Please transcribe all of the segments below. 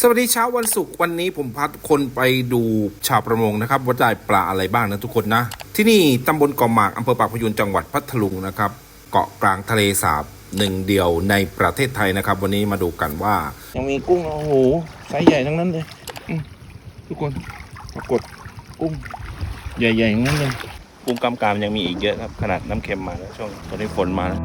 สวัสดีเช้าวันศุกร์วันนี้ผมพาทุกคนไปดูชาวประมงนะครับว่าได้ปลาอะไรบ้างนะทุกคนนะ ที่นี่ตำบลเกาะหมากอำเภอปากพยูนจังหวัดพัทลุงนะครับ เกาะกลางทะเลสาบหนึ่งเดียวในประเทศไทยนะครับ วันนี้มาดูกันว่า ยังมีกุ้งโอ้โหไซส์ใหญ่ทั้งนั้นเลยอืมทุกคนปรากฏกุ้งใหญ่ๆทั้งนั้นเลยกุ้งกำกามยังมีอีกเยอะครับ ขนาดน้ำเค็มมาแล้วช่วงตอนนี้ฝนมาแล้ว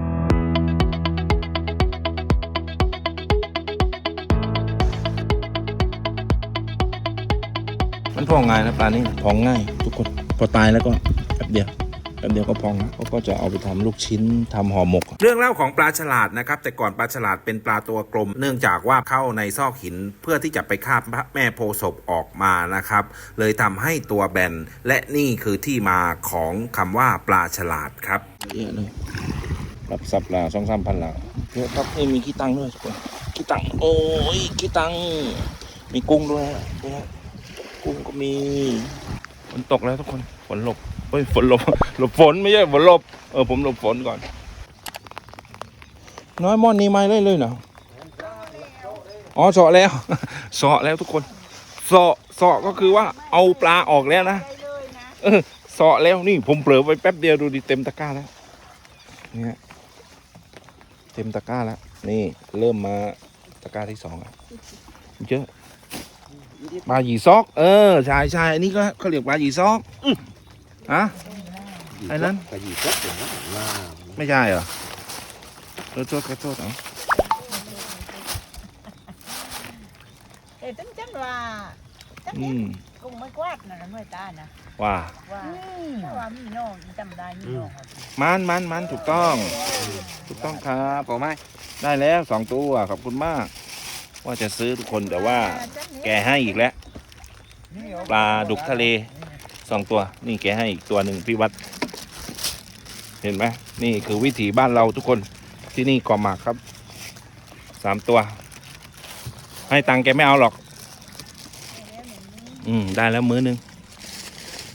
พองง่ายนะปลานี่พองง่าย ทุกคนพอตายแล้วก็แป๊บเดียวแป๊บเดียวก็พองแล้วเขาก็จะเอาไปทำลูกชิ้นทำห่อหมก เรื่องเล่าของปลาฉลาดนะครับ แต่ก่อนปลาฉลาดเป็นปลาตัวกลม เนื่องจากว่าเข้าในซอกหินเพื่อที่จะไปคาบพระแม่โพธิ์ศพออกมานะครับ เลยทำให้ตัวแบนและนี่คือที่มาของคำว่าปลาฉลาดครับเยอะเลยรับซับลาสองสามพันลาเยอะครับนี่มีขี้ตังด้วยทุกคนขี้ตังโอ้ยขี้ตังมีกุ้งด้วยฮะนี่ฮะ กุ้งก็มีฝนตกแล้วทุกคนฝนหลบเฮ้ยฝนหลบหลบฝนไม่ใช่ฝนหลบเออผมหลบฝนก่อน น้อยม่อนนี่ไม่เลยเลยเนาะอ๋อเสาะแล้วเสาะแล้วทุกคนเสาะเสาะก็คือว่าเอาปลาออกแล้วนะเออเสาะแล้วนี่ผมเผลอไปแป๊บเดียวดูดิเต็มตะกร้าแล้วเนี่ยเต็มตะกร้าแล้วนี่เริ่มมาตะกร้าที่สองแล้วเยอะ ปลาหยีซอก เออใช่ใช่อันนี้ก็เขาเรียกปลาหยีซอกอื้อฮะไอ้นั้น cái gì tốt thì nó là ไม่ใช่เหรอเออโทษขอโทษเอา thì tính chắc là chắc อืม cùng mới quát nè mới ta nè ว่าว่าว่ามีโน่จำได้มีโน่มันมันมันถูกต้อง ถูกต้องครับ có mai ได้แล้วสองตัวขอบคุณมาก ว่าจะซื้อทุกคนแต่ว่าแกให้อีกแล้ว ปลาดุกทะเลสองตัว นี่แกให้อีกตัวหนึ่งพี่วัด เห็นไหมนี่คือวิถีบ้านเราทุกคนที่นี่เกาะหมากครับสามตัว ให้ตังค์แกไม่เอาหรอก อืมได้แล้วมื้อนึง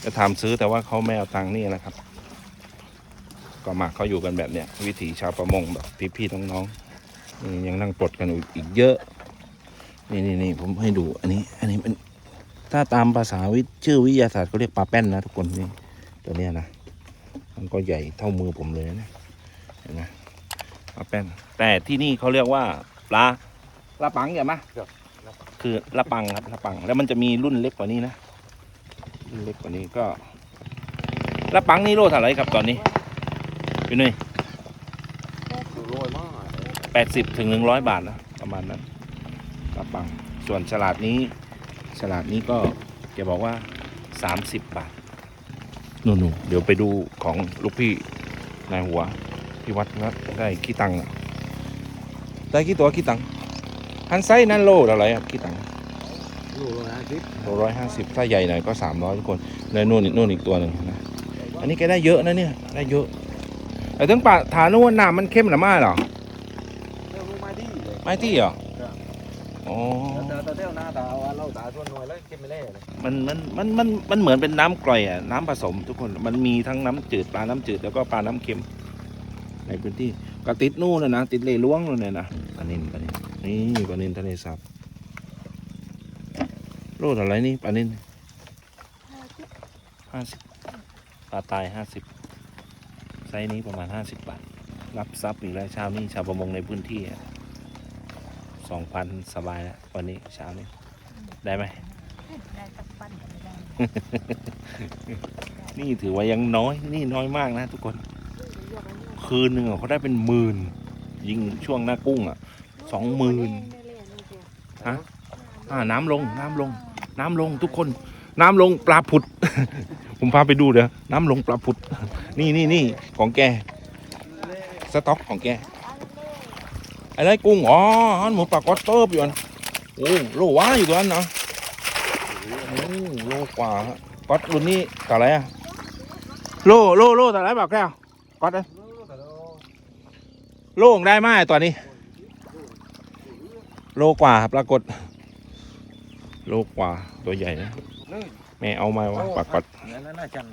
จะถามซื้อแต่ว่าเขาไม่เอาตังค์นี่แหละครับเกาะหมากเขาอยู่กันแบบเนี้ยวิถีชาวประมงแบบพี่ๆน้องๆนี่ยังนั่งปลดกันอยู่อีกเยอะ นี่นี่นี่ผมให้ดูอันนี้ อันนี้เป็นถ้าตามภาษาวิชื่อวิทยาศาสตร์เขาเรียกปลาแป้นนะทุกคนนี่ตัวเนี้ยนะมันก็ใหญ่เท่ามือผมเลยนะเห็นไหมปลาแป้น แต่ที่นี่เขาเรียกว่าปลาปลาปังใช่ไหมคือละปังครับละปัง แล้วมันจะมีรุ่นเล็กกว่านี้นะรุ่นเล็กกว่านี้ก็ละปังนี่โลเท่าไหร่ครับตอนนี้พี่นุ้ยแปดสิบถึงหนึ่งร้อยบาทนะประมาณนั้น ปัง ส่วนฉลาดนี้ฉลาดนี้ก็จะบอกว่าสามสิบบาทนู่นๆเดี๋ยวไปดูของลูกพี่นายหัวที่วัดนะได้กี่ตังค์อะได้กี่ตัวกี่ตังค์ฮันไซส์นั่นโลเท่าไหร่ครับกี่ตังค์ rồi rồi ăn tiếp โลร้อยห้าสิบถ้าใหญ่หน่อยก็สามร้อยทุกคนแล้วนู่นอีกนู่นอีกตัวหนึ่งนะอันนี้แกได้เยอะนะเนี่ยได้เยอะแต่ถึงป่าฐานนู้นน้ำมันเข้มหรือไม่หรอ theo luôn mai đi rồi ไม่ที่เหรอ อ๋อ ta ta theo na ta lâu ta xuân rồi lấy cái mày lê này มันมันมันมันมันเหมือนเป็นน้ำกร่อยอะน้ำผสมทุกคนมันมีทั้งน้ำจืดปลาน้ำจืดแล้วก็ปลาน้ำเค็ม ในพื้นที่ก็ติดนู่นนะนะติดเลล้วงนู่นเลยนะปลานินปลานินนี่ปลานินทะเลสาบโลดอะไรนี่ปลานินห้าสิบปลาตายห้าสิบไซส์นี้ประมาณห้าสิบบาท รับทรัพย์อีกแล้วเช้านี้ชาวประมงในพื้นที่ สองพันสบายแล้ววันนี้เช้านี้ได้ไหมได้ตักปั้นกันได้ นี่ถือว่ายังน้อย นี่น้อยมากนะ ทุกคน คืนหนึ่งอะเขาได้เป็นหมื่น ยิงช่วงหน้ากุ้งอะสองหมื่นฮะอ่าน้ำลงน้ำลง น้ำลงทุกคน น้ำลงปลาผุด ผมพาไปดูเดี๋ยวน้ำลงปลาผุด นี่นี่นี่ของแก สต็อกของแก อะไรกุ้งอ๋ออันหมูปลากอตเตอร์อยู่อันโอ้โลว้าอยู่ตัวนั้นนะโอ้โลกว่าก๊อตรุ่นนี้ต่ออะไรอะโลโลโลต่ออะไรบอกแก้วก๊อตเอ้ยโลงได้ไหมตัวนี้ โลกว่าปรากฏ โลกว่าตัวใหญ่นะแม่เอามาวะปรากฏ nó nó chăn